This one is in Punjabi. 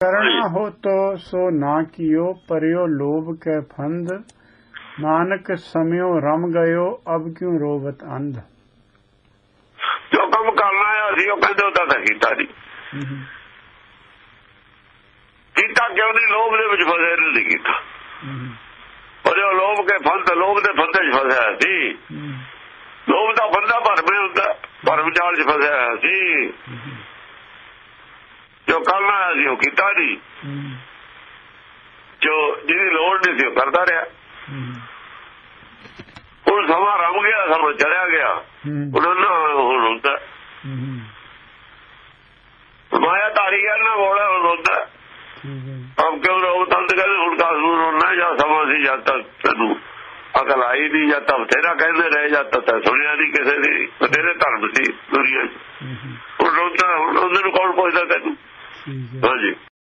ਕਰਣਾ ਹੋ ਤੋ ਸੋ ਨਾ ਕੀਓ ਪਰਿਓ ਲੋਭ ਕੈ ਫੰਦ। ਨਾਨਕ ਸਮਿਓ ਰਮ ਗਇਓ ਅਬ ਕਿਉ ਰੋਵਤ ਅੰਧ? ਜੋ ਕੰਮ ਕਰਨਾ ਹੈ ਅਸੀਂ ਉਹ ਕਹਿੰਦੇ ਉਹਦਾ ਤਾਂ ਕੀਤਾ ਨਹੀਂ ਕੀਤਾ ਕਿਉਂ ਨਹੀਂ ਲੋਭ ਦੇ ਵਿੱਚ ਫਸੇ ਨਹੀਂ ਕੀਤਾ। ਪਰ ਉਹ ਲੋਭ ਕੇ ਫੰਦ ਲੋਭ ਦੇ ਫੰਦੇ 'ਚ ਫਸਿਆ ਸੀ ਲੋਭ ਦਾ ਬੰਦਾ ਭਰਮੇ ਹੁੰਦਾ ਭਰਮ ਜਾਲ 'ਚ ਫਸਿਆ ਸੀ ਜੋ ਕਰਨਾ ਹੈ ਅਸੀਂ ਉਹ ਕੀਤਾ ਨਹੀਂ ਜੋ ਜਿਹਦੀ ਲੋੜ ਨਹੀਂ ਸੀ ਉਹ ਕਰਦਾ ਰਿਹਾ। ਹੁਣ ਸਮਾਂ ਰਮ ਗਿਆ, ਸਮਾਂ ਚੜਿਆ ਗਿਆ। ਉਹਨਾਂ ਨਾਲ ਹੁਣ ਹੁੰਦਾ। ਮਾਇਆ ਧਾਰੀ ਗਿਆ ਨਾ ਬੋਲਾ ਹੁਣ ਹੁੰਦਾ। ਅਬ ਕਿਉਂ ਰੋ ਤੰਦ ਕਹਿੰਦੇ ਹੁਣ ਕਾਸ ਨੂੰ ਰੋਣਾ ਜਾਂ ਸਮਾਂ ਸੀ ਜਦ ਤੱਕ ਤੈਨੂੰ ਅਕਲ ਆਈ ਨਹੀਂ, ਜਾਂ ਤਾਂ ਤੇਰਾ ਕਹਿੰਦੇ ਰਹੇ, ਜਾਂ ਤਾਂ ਸੁਣਿਆ ਨਹੀਂ ਕਿਸੇ ਦੀ। ਤੇਰੇ ਧਰਮ ਸੀ ਦੁਨੀਆ 'ਚ। ਹੁਣ ਰੋਂਦਾ, ਹੁਣ ਉਹਨਾਂ ਨੂੰ ਕੌਣ ਪੁੱਛਦਾ ਤੈਨੂੰ? Sim,